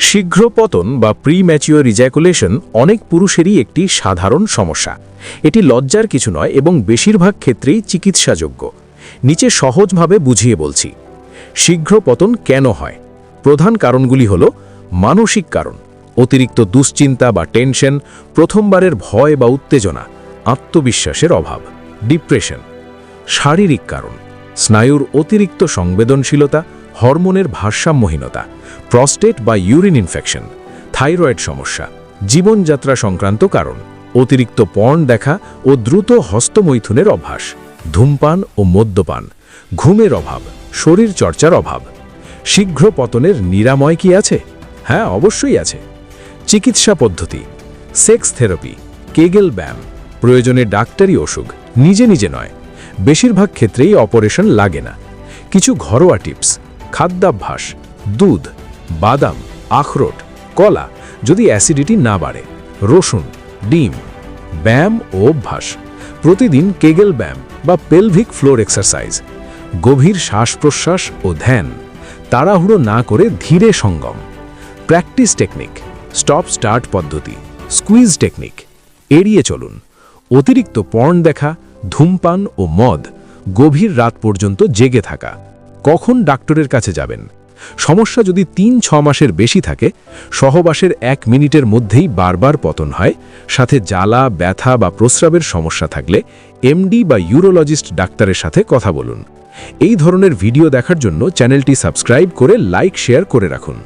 শীঘ্র পতন বা প্রি ম্যাচিওর রিজ্যাকুলেশন অনেক পুরুষেরই একটি সাধারণ সমস্যা। এটি লজ্জার কিছু নয় এবং বেশিরভাগ ক্ষেত্রেই চিকিৎসাযোগ্য। নিচে সহজভাবে বুঝিয়ে বলছি, শীঘ্র পতন কেন হয়? প্রধান কারণগুলি হল, মানসিক কারণ, অতিরিক্ত দুশ্চিন্তা বা টেনশন প্রথমবারের ভয় বা উত্তেজনা, আত্মবিশ্বাসের অভাব ডিপ্রেশন শারীরিক কারণ, স্নায়ুর অতিরিক্ত সংবেদনশীলতা হরমোনের ভারসাম্যহীনতা, প্রস্টেট বা ইউরিন ইনফেকশন, থাইরয়েড সমস্যা, জীবনযাত্রা সংক্রান্ত কারণ, অতিরিক্ত পর্ন দেখা ও দ্রুত হস্তমৈথুনের অভ্যাস, ধূমপান ও মদ্যপান, ঘুমের অভাব শরীর চর্চার অভাব। শীঘ্র পতনের নিরাময় কি আছে? হ্যাঁ অবশ্যই আছে। চিকিৎসা পদ্ধতি, সেক্স থেরাপি, কেগেল ব্যায়াম, প্রয়োজনে ডাক্তারি ওষুধ, নিজে নিজে নয়, বেশিরভাগ ক্ষেত্রেই অপারেশন লাগে না। কিছু ঘরোয়া টিপস খাদ্যাভ্যাস, দুধ, বাদাম, আখরোট, কলা, যদি অ্যাসিডিটি না বাড়ে, রসুন, ডিম, ব্যায়াম ও অভ্যাস। প্রতিদিন কেগেল ব্যায়াম বা পেলভিক ফ্লোর এক্সারসাইজ, গভীর শ্বাস প্রশ্বাস ও ধ্যান, তাড়াহুড়ো না করে ধীরে সঙ্গম। প্র্যাকটিস টেকনিক, স্টপ স্টার্ট পদ্ধতি, স্কুইজ টেকনিক, এড়িয়ে চলুন। অতিরিক্ত পর্ন দেখা, ধূমপান ও মদ, গভীর রাত পর্যন্ত জেগে থাকা। কখন ডাক্তারের কাছে যাবেন? সমস্যা যদি তিন ছ মাসের বেশি থাকে, সহবাসের এক মিনিটের মধ্যেই বারবার পতন হয়, সাথে জ্বালা, ব্যথা বা প্রস্রাবের সমস্যা থাকলে এমডি বা ইউরোলজিস্ট ডাক্তারের সাথে কথা বলুন। এই ধরনের ভিডিও দেখার জন্য চ্যানেলটি সাবস্ক্রাইব করে লাইক, শেয়ার করে রাখুন।